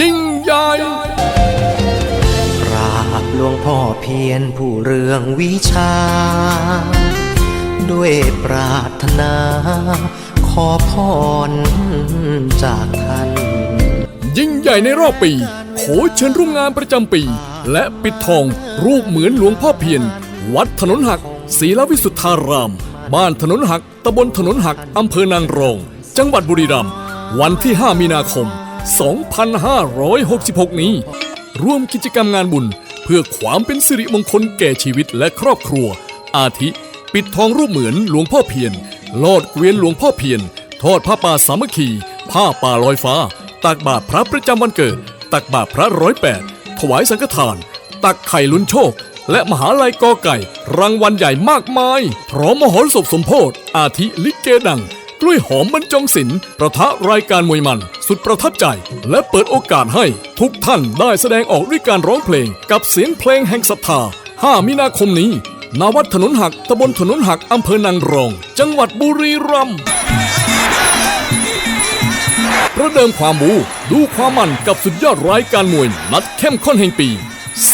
ยิ่งใหญ่กราบหลวงพ่อเพียรผู้เรืองวิชา ด้วยปรารถนา ขอพรจากท่าน ยิ่งใหญ่ในรอบปีขอเชิญร่วมงานประจำปี และปิดทองรูปเหมือนหลวงพ่อเพียรวัดถนนหักศรีลวิสุทธาราม บ้านถนนหักตำบลถนนหักอำเภอนางรอง จังหวัดบุรีรัมย์วันที่ 5 มีนาคม 2566 นี้ ร่วมกิจกรรมงานบุญ เพื่อความเป็นสิริมงคลแก่ชีวิตและครอบครัว อาทิ ปิดทองรูปเหมือนหลวงพ่อเพียรลอดเกวียนหลวงพ่อเพียรทอดผ้าป่าสามัคคี ผ้าป่าลอยฟ้า ตักบาตรพระประจำวันเกิด ตักบาตรพระร้อยแปดถวายสังฆทาน ตักไข่ลุ้นโชค และมหาลัยกอไก่ รางวัลใหญ่มากมาย พร้อมมหรสพสมโพธิอาทิลิเกดัง กล้วยหอมบรรจงศิลป์ประทะรายการมวยมัน สุดประทับใจ และเปิดโอกาสให้ทุกท่านได้แสดงออกด้วยการร้องเพลง กับเสียงเพลงแห่งศรัทธา 5มีนาคมนี้ณวัดถนนหักตำบลถนนหักอำเภอนางรอง จังหวัดบุรีรัมย์ประเดิมความบูดูความมันกับสุดยอดรายการมวยนัดเข้มข้นแห่งปี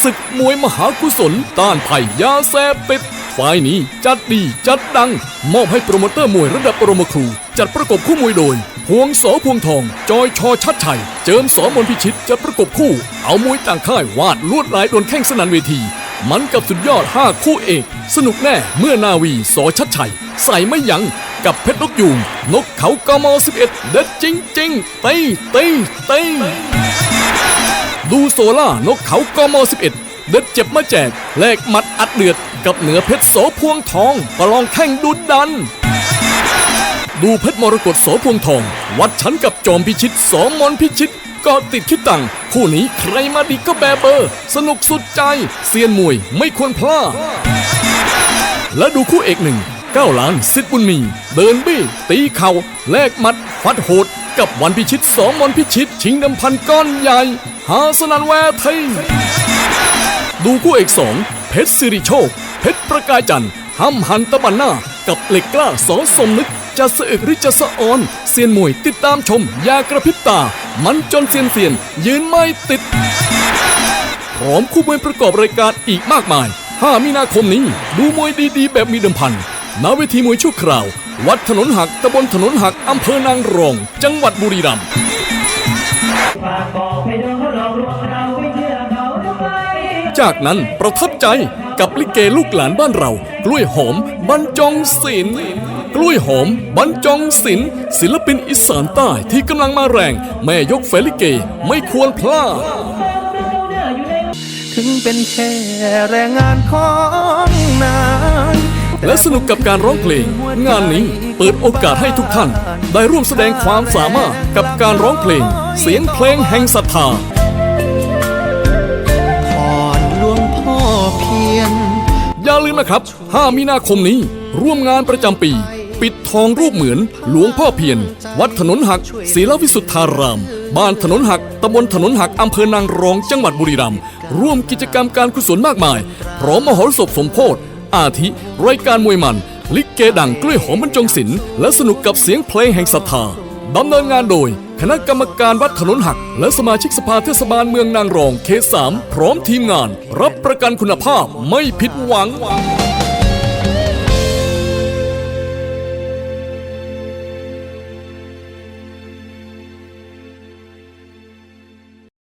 ศึกมวยมหากุศลต้านภัยยาเสพติด ฝ่ายนี้จัดดีจัดดัง มอบให้โปรโมเตอร์มวยระดับปรมาครู จัดประกบคู่มวยโดย พวงโสพวงทอง จอยชอชัดชัย เจิมสอมนพิชิตจัดประกบคู่ เอามวยต่างค่ายวาดลวดลายโดนแข้งสนันเวที มันกับสุดยอด 5 คู่เอก สนุกแน่เมื่อนาวีสอชัดชัย ใส่ไม่ยัง้งกับเพชรนกยูงนกเขากม11 เด็ดจริงๆตีตีตีดูโซล่านกเขากม11 เด็ดเจ็บมาแจกแลกหมัดอัดเดือด กับเหนือเพชรโสพวงทองประลองแข่งดุดดัน ดูเพชรมรกตโสพวงทอง วัดชั้นกับจอมพิชิตสอมอนพิชิตก็ติดคิดตังคู่นี้ใครมาดีก็แบเบอร์ สนุกสุดใจเซียนมวยไม่ควรพลาดและดูคู่เอกหนึ่งเก้าล้านสิทธิ์บุญมี เดินบี้ ตีเข่าแลกหมัด ฟัดโหด กับวันพิชิตสองมอนพิชิต ชิงดำพันก้อนใหญ่ หาสนันแวที ดูคู่เอกสองเพชรสิริโชค เพชรประกายจันทร์ห้ำหันตะบันหน้า กับเหล็กกล้าสอสมนึก จะสะอึกหรือจะสะออนเซียนมวยติดตามชม ยากระพริบตา มันจนเซียนเซียน ยืนไม่ติดพร้อมคู่มวยประกอบรายการอีกมากมาย 5 มีนาคมนี้ ดูมวยดีๆ แบบมีเดิมพันณเวทีมวยชั่วคราว วัดถนนหักตำบลถนนหักอำเภอนางรอง จังหวัดบุรีรัมย์ จากนั้นประทับใจกับลิเกลูกหลานบ้านเรา กล้วยหอมบรรจงศิลป์กล้วยหอมบรรจงศิลป์ศิลปินอีสานใต้ที่กำลังมาแรง แม่ยกเฟลิเกไม่ควรพลาดถึงเป็นแค่แรงงานของนายและสนุกกับการร้องเพลง งานนี้เปิดโอกาสให้ทุกท่าน ได้ร่วมแสดงความสามารถกับการร้องเพลง เสียงเพลงแห่งศรัทธา อย่าลืมนะครับ 5 มีนาคมนี้ ร่วมงานประจำปี ปิดทองรูปเหมือน หลวงพ่อเพียรวัดถนนหักศรีลวิสุทธาราม บ้านถนนหักตำบลถนนหักอำเภอนางรองจังหวัดบุรีรัมย์ร่วมกิจกรรมการกุศลมากมาย พร้อมมหรสพสมโพธิอาทิ รายการมวยมัน ลิเกดังกล้วยหอมบรรจงศิลป์และสนุกกับเสียงเพลงแห่งศรัทธาดำเนินงานโดย คณะกรรมการวัดถนนหัก และสมาชิกสภาเทศบาลเมืองนางรองเขตสามพร้อมทีมงาน รับประกันคุณภาพไม่ผิดหวัง